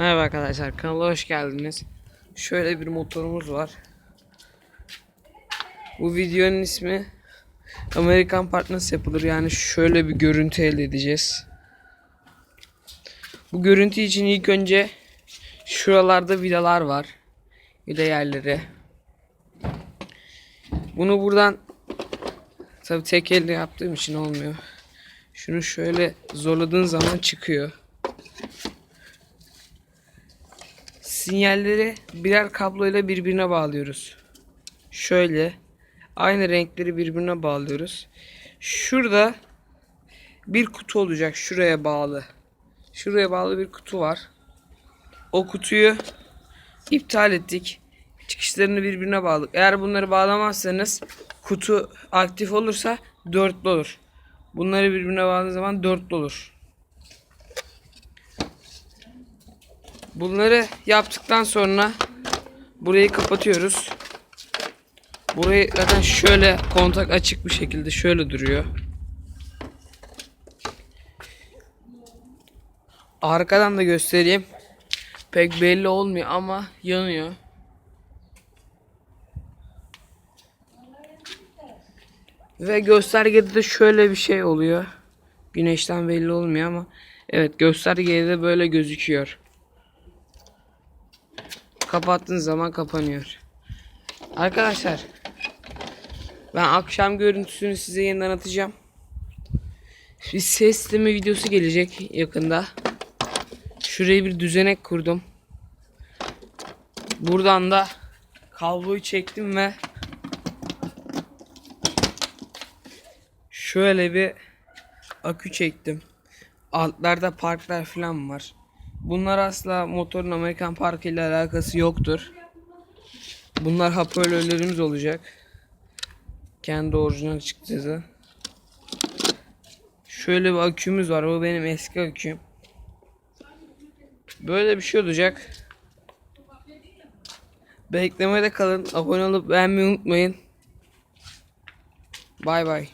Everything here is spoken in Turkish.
Merhaba arkadaşlar kanala hoş geldiniz. Şöyle bir motorumuz var. Bu videonun ismi Amerikan Partners yapılır yani şöyle bir görüntü elde edeceğiz. Bu görüntü için ilk önce şuralarda vidalar var. Vida yerleri. Bunu buradan tabi tek elle yaptığım için olmuyor. Şunu şöyle zorladığın zaman çıkıyor. Sinyalleri birer kabloyla birbirine bağlıyoruz. Şöyle aynı renkleri birbirine bağlıyoruz. Şurada bir kutu olacak şuraya bağlı. Şuraya bağlı bir kutu var. O kutuyu iptal ettik. Çıkışlarını birbirine bağladık. Eğer bunları bağlamazsanız kutu aktif olursa dörtlü olur. Bunları birbirine bağladığınız zaman dörtlü olur. Bunları yaptıktan sonra burayı kapatıyoruz. Burayı zaten şöyle kontak açık bir şekilde şöyle duruyor. Arkadan da göstereyim. Pek belli olmuyor ama yanıyor. Ve göstergede de şöyle bir şey oluyor. Güneşten belli olmuyor ama evet göstergede de böyle gözüküyor. Kapattığın zaman kapanıyor. Arkadaşlar ben akşam görüntüsünü size yeniden atacağım. Bir ses sistemi videosu gelecek yakında. Şuraya bir düzenek kurdum. Buradan da kabloyu çektim ve şöyle bir akü çektim. Altlarda parklar falan var. Bunlar asla motorun Amerikan parkı ile alakası yoktur. Bunlar hoparlörlerimiz olacak. Kendi orijinal çıktığı. Şöyle bir akümüz var. Bu benim eski aküm. Böyle bir şey olacak. Beklemede kalın. Abone olup beğenmeyi unutmayın. Bay bay.